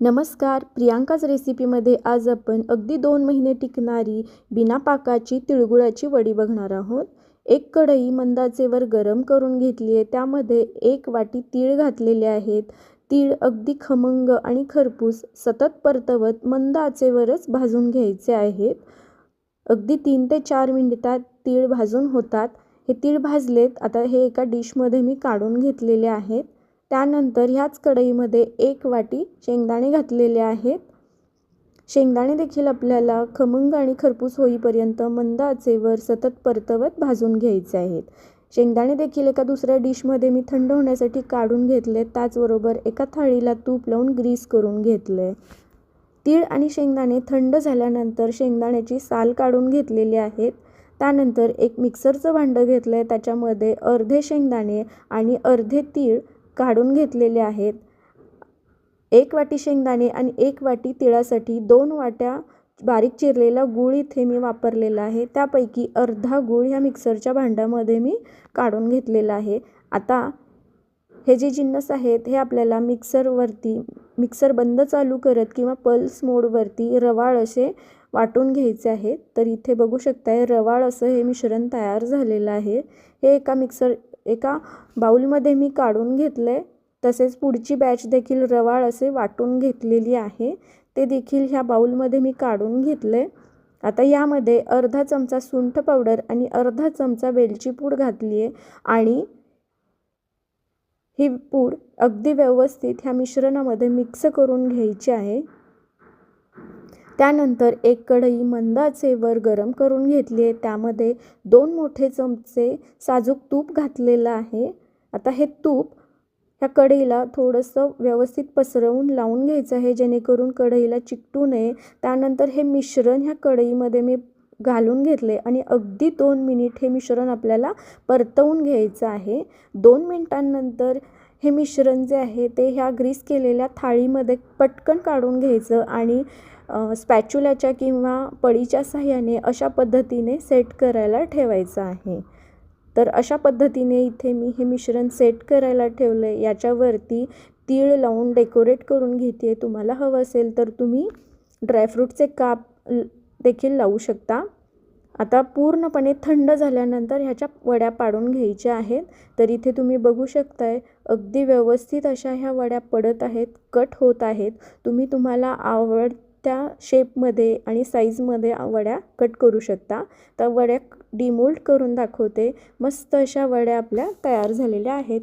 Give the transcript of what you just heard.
नमस्कार. प्रियांकाच रेसिपीमध्ये आज आपण अगदी दोन महिने टिकणारी बिना पाकाची तिळगुळाची वडी बघणार आहोत. एक कढई मंदाचेवर गरम करून घेतली आहे. त्यामध्ये एक वाटी तीळ घातलेले आहेत. तीळ अगदी खमंग आणि खरपूस सतत परतवत मंद आचेवरच भाजून घ्यायचे आहेत. अगदी तीन ते चार मिनिटात तीळ भाजून होतात. हे तीळ भाजलेत. आता हे एका डिशमध्ये मी काढून घेतलेले आहेत. त्यानंतर ह्याच कढईमध्ये एक वाटी शेंगदाणे घातलेले आहेत. शेंगदाणे देखील आपल्याला खमंग आणि खरपूस होईपर्यंत मंद आचेवर सतत परतवत भाजून घ्यायचे आहेत. शेंगदाणे देखील एका दुसऱ्या डिशमध्ये मी थंड होण्यासाठी काढून घेतले त्याचबरोबर एका थाळीला तूप लावून ग्रीस करून घेतले. तीळ आणि शेंगदाणे थंड झाल्यानंतर शेंगदाण्याची साल काढून घेतलेली आहेत. त्यानंतर एक मिक्सरचं भांडं घेतलं आहे त्याच्यामध्ये अर्धे शेंगदाणे आणि अर्धे तीळ काढून घेतलेले आहेत. एक वाटी शेंगदाणे आणि एक वाटी तिळासाठी दोन वाट्या बारीक चिरलेला गूळ इथे मी वापरलेला आहे. त्यापैकी अर्धा गूळ ह्या मिक्सरच्या भांड्यामध्ये मी काढून घेतलेला आहे. आता हे जे जिन्नस आहेत हे आपल्याला मिक्सरवरती मिक्सर बंद चालू करत किंवा पल्स मोडवरती रवाळ असे वाटून घ्यायचे आहेत. तर इथे बघू शकताय रवाळ असं हे मिश्रण तयार झालेलं आहे. हे एका मिक्सर एका बाऊलमध्ये मी काढून घेतलं आहे तसेच पुढची बॅच देखील रवाळ असे वाटून घेतलेली आहे. ते देखील ह्या बाऊलमध्ये मी काढून घेतले. आता यामध्ये अर्धा चमचा सुंठ पावडर आणि अर्धा चमचा वेलची पूड घातली आहे आणि ही पूड अगदी व्यवस्थित ह्या मिश्रणामध्ये मिक्स करून घ्यायची आहे. त्यानंतर एक कढई मंदाचे वर गरम करून घेतली आहे. त्यामध्ये दोन मोठे चमचे साजूक तूप घातलेलं आहे. आता हे तूप ह्या कढईला थोडंसं व्यवस्थित पसरवून लावून घ्यायचं आहे जेणेकरून कढईला चिकटू नये. त्यानंतर हे मिश्रण ह्या कढईमध्ये मी घालून घेतले आणि अगदी दोन मिनिट हे मिश्रण आपल्याला परतवून घ्यायचं आहे. दोन मिनटांनंतर हे मिश्रण जे आहे ते ह्या ग्रीस केलेल्या थाळीमध्ये पटकन काढून घ्यायचं आणि स्पॅच्युलाच्या किंवा पळीच्या साह्याने अशा पद्धतीने सेट करायला ठेवायचं आहे. तर अशा पद्धतीने इथे मी हे मिश्रण सेट करायला ठेवलं आहे याच्यावरती तीळ लावून डेकोरेट करून घेते तुम्हाला हवं असेल तर तुम्ही ड्रायफ्रूटचे काप देखील लावू शकता. आता पूर्णपणे थंड झाल्यानंतर ह्याच्या वड्या पाडून घ्यायच्या आहेत. तर इथे तुम्ही बघू शकताय अगदी व्यवस्थित अशा ह्या वड्या पडत आहेत कट होत आहेत. तुम्ही तुम्हाला आवड त्या शेपमध्ये आणि साईजमध्ये वड्या कट करू शकता. तर वड्या डिमोल्ड करून दाखवते. मस्त अशा वड्या आपल्या तयार झालेल्या आहेत.